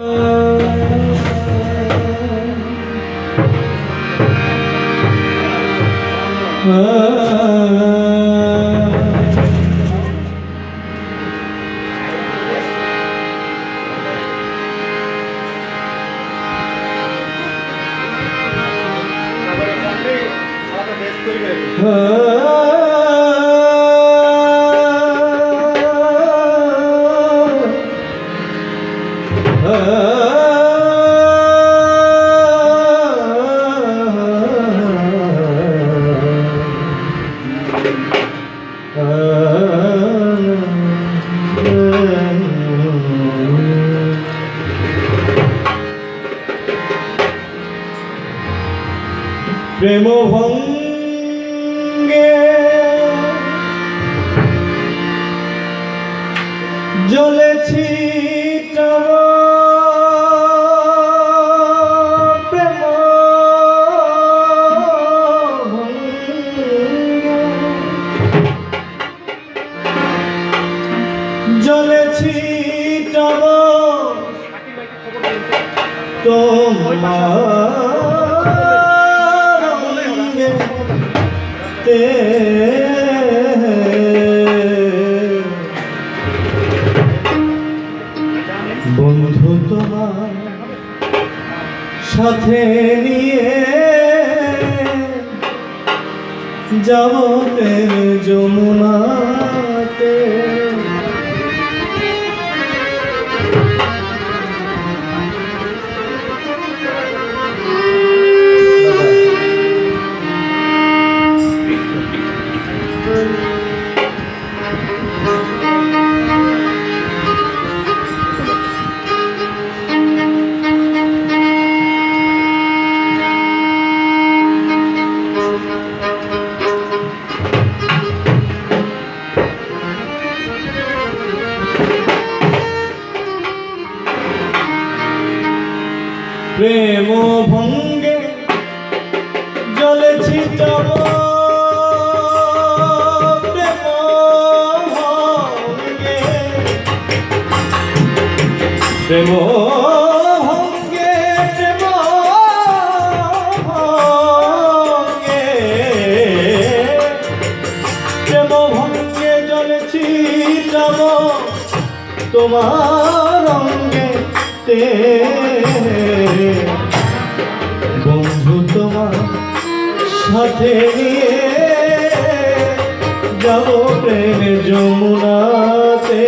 প্রেম ভঙ্গে জ্বলেছি জ্বলেছি তব তোমার বন্ধু তোমার সাথে নিয়ে যাব যমুনাতে। তোমার অঙ্গে তে বন্ধু তোমার সাথে নিয়ে যাব প্রেমে যমুনাতে।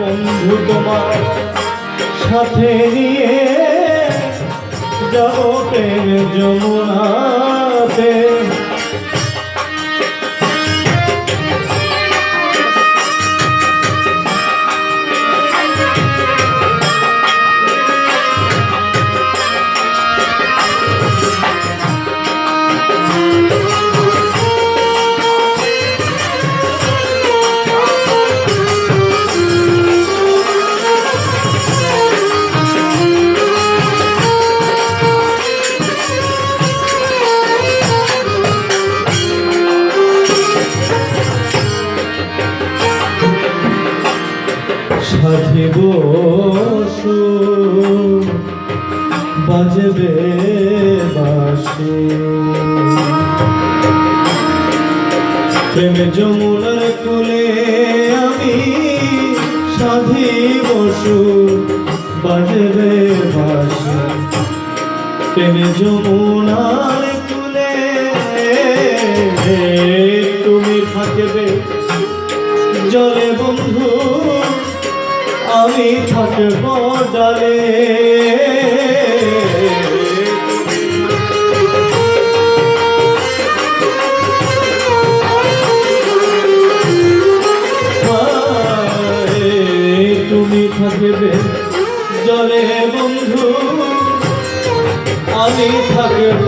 বন্ধু তোমার সাথে নিয়ে যাব প্রেমে যমুনাতে। প্রেমে যমুনার কুলে আমি সাধিব সুর বাজবে বাসু প্রেমে যমুনার কুলে তুমি থাকবে জলে বন্ধু, আমি থাকব ডালে। থাকবে জলে বন্ধু আমি থাকব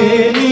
ele.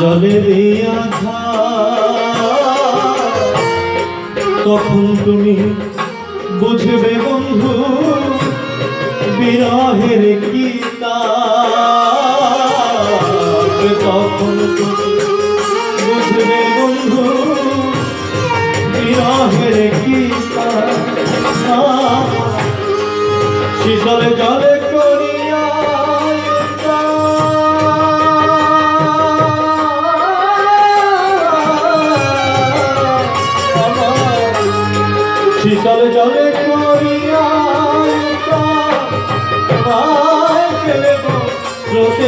জলে তখন তুমি বুঝবে বন্ধু, বিরহের কি তখন তুমি বুঝবে বন্ধু, বিরহের কি। শীতল জলে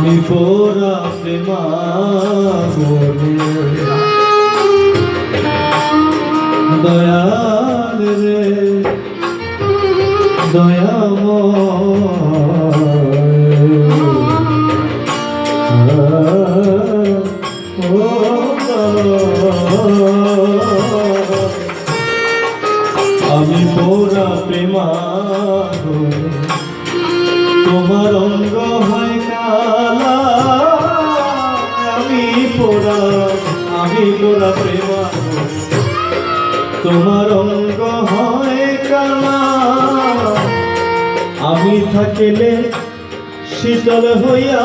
আমি পোরা প্রেমা দয়াল রে দয়াম আমি পোরা প্রেমা তোমার অঙ্গ হয় আমি পোড়া আমি পোড়া প্রেমা তোমার অঙ্গ হয় কালা। আমি থাকিলে শীতল হইয়া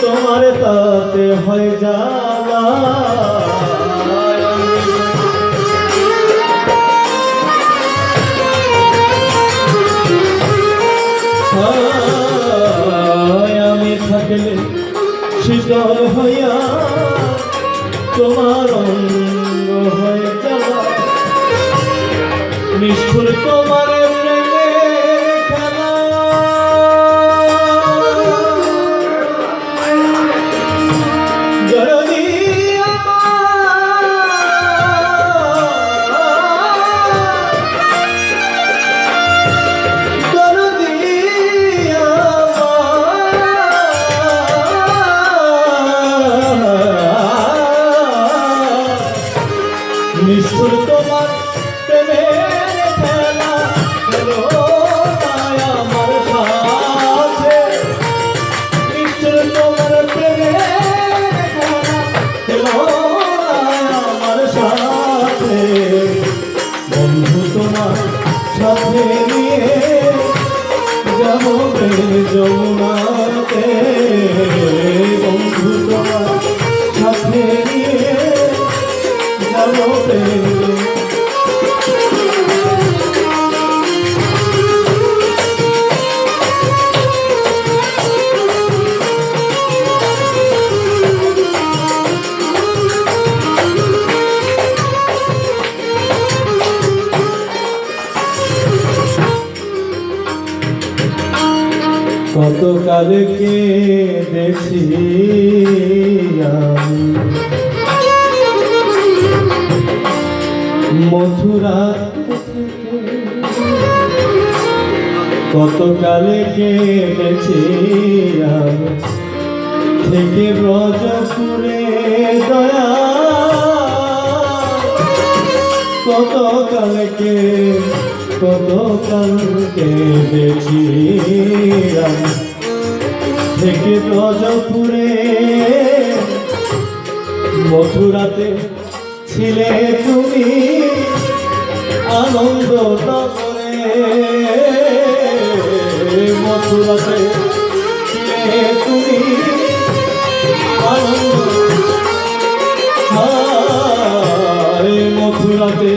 তোমার তাতে হয় জ্বালা। শীতল হইয়া তোমার অঙ্গ হয়ে নিষ্ঠুর তোমার কত কালকে দেখি মথুরা। কত কালকে দেখি আমি থেকে ব্রজপুরে দয়া। কত কালকে কত কালকে দেখি আমি থেকে ব্রজপুরে মথুরাতে ছিলে তুমি আনন্দ নগরে। মথুরাতে ছিলে তুমি আনন্দ মথুরাতে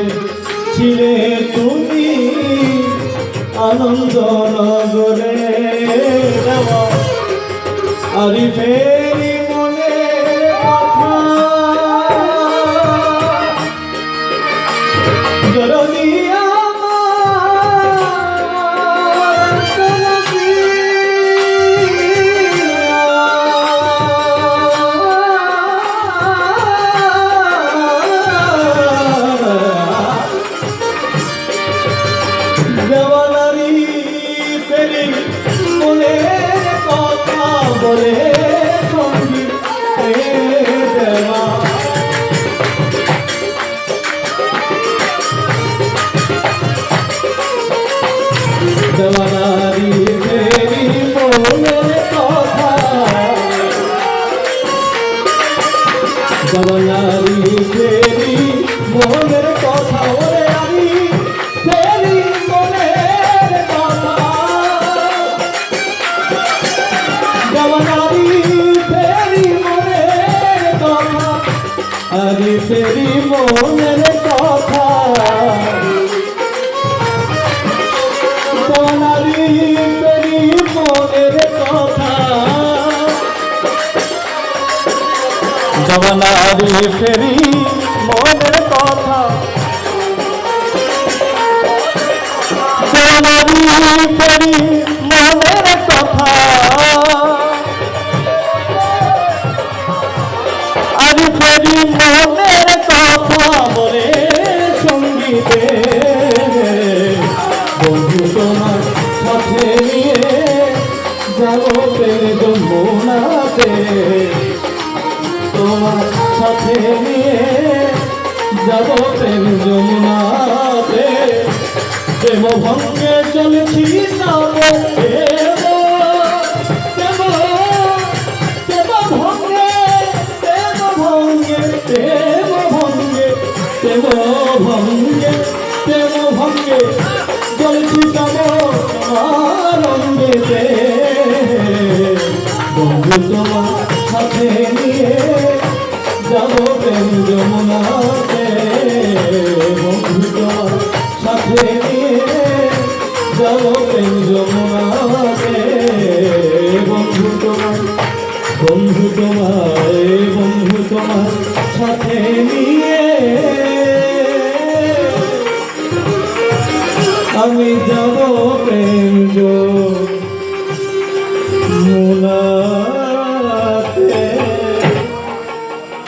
ছিলে তুমি আনন্দ নগরে। দেওয়া দেওয়ানারি ফেরি মনের কথা ওরে জগনারি ফেরি মনের কথা। সোনারি ফেরি মনের কথা। আরে ফেরি মনের কথা বলে সঙ্গীতে। বন্ধু তোমার সাথে নিয়ে যাব প্রেম যমুনাতে। তোমার সাথে নিয়ে যাব প্রেম যমুনাতে। প্রেম ভঙ্গে চলেছি যাব যাব প্রেম যমুনাতে বন্ধু তোমার বন্ধু তোমার বন্ধু তোমার সাথে নিয়ে আমি যাব প্রেম যমুনা